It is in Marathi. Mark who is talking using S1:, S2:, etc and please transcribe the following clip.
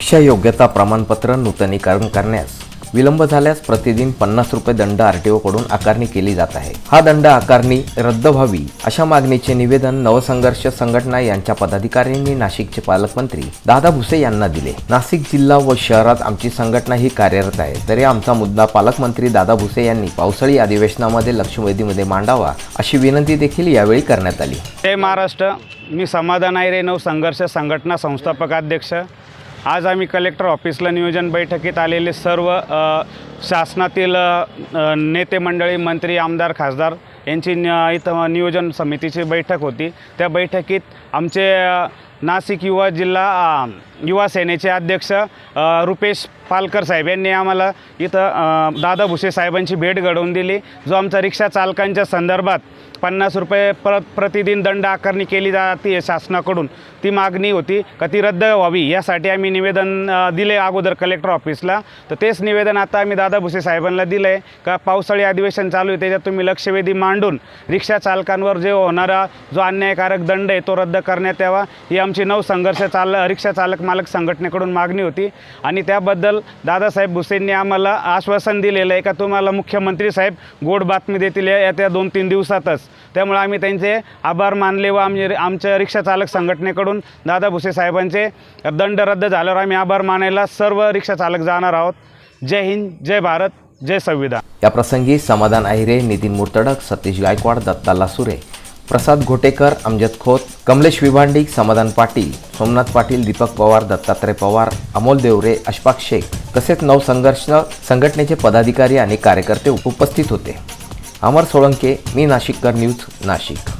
S1: शिक्षा योग्यता प्रमाणपत्र नूतनीकरण करण्यास विलंब झाल्यास प्रतिदिन पन्नास रुपये दंड आरटीओ कडून आकारणी केली जात आहे. हा दंड आकारणी रद्द व्हावी अशा मागणीचे निवेदन नवसंघर्ष संघटना यांच्या पदाधिकाऱ्यांनी नाशिकचे पालकमंत्री दादा भुसे यांना दिले. नाशिक जिल्हा व शहरात आमची संघटना ही कार्यरत आहे. तरी आमचा मुद्दा पालकमंत्री दादा भुसे यांनी पावसाळी अधिवेशनामध्ये लक्षवेधीमध्ये मांडावा अशी विनंती देखील यावेळी करण्यात आली.
S2: जय महाराष्ट्र. मी समाधान आहे नव संघर्ष संघटना संस्थापक अध्यक्ष आज आम्ही कलेक्टर ऑफिसला नियोजन बैठकीत आलेले सर्व शासनातील नेते मंडळी मंत्री आमदार खासदार यांची न- इथं नियोजन समितीची बैठक होती. त्या बैठकीत आमचे नाशिक युवा जिल्हा युवा सेनेचे अध्यक्ष रुपेश पालकर साहेब यांनी आम्हाला इथं दादा भुसे साहेबांची भेट घडवून दिली. जो आमचा रिक्षा चालकांच्या संदर्भात पन्नास रुपये प्र प्रतिदिन दंड आकारणी केली जाते शासनाकडून ती मागणी होती का ती रद्द व्हावी यासाठी आम्ही निवेदन दिले अगोदर कलेक्टर ऑफिसला. तर तेच निवेदन आता आम्ही दादा भुसे साहेबांना दिलं आहे का पावसाळी अधिवेशन चालू आहे त्याच्यात तुम्ही लक्षवेधी मांडून रिक्षा चालकांवर जे होणारा जो अन्यायकारक दंड आहे तो रद्द करण्यात यावा ही आमची नऊ संघर्ष चाल रिक्षा चालक मालक संघटनेकडून मागणी होती. आणि त्याबद्दल दादासाहेब भुसेंनी आम्हाला आश्वासन दिलेलं आहे का तुम्हाला मुख्यमंत्री साहेब गोड बातमी देतील या येत्या दोन तीन दिवसातच. त्यामुळे आम्ही त्यांचे आभार मानले व आम्ही आमच्या रिक्षा चालक संघटनेकडून दादा भुसे साहेबांचे दंड रद्द झाल्यावर आम्ही आभार मानायला सर्व रिक्षा चालक जाणार आहोत. जय हिंद जय भारत जय संविधान.
S1: या प्रसंगी समाधान आहिरे नितीन मुर्तडक सतीश गायकवाड दत्ता लासुरे प्रसाद घोटेकर अमजद खोत कमलेश विभांडी समाधान पाटील सोमनाथ पाटील दीपक पवार दत्तात्रय पवार अमोल देवरे अशफाक शेख तसेच नवसंघर्ष संघटनेचे पदाधिकारी आणि कार्यकर्ते उपस्थित होते. अमर सोळंके मी नाशिककर न्यूज नाशिक.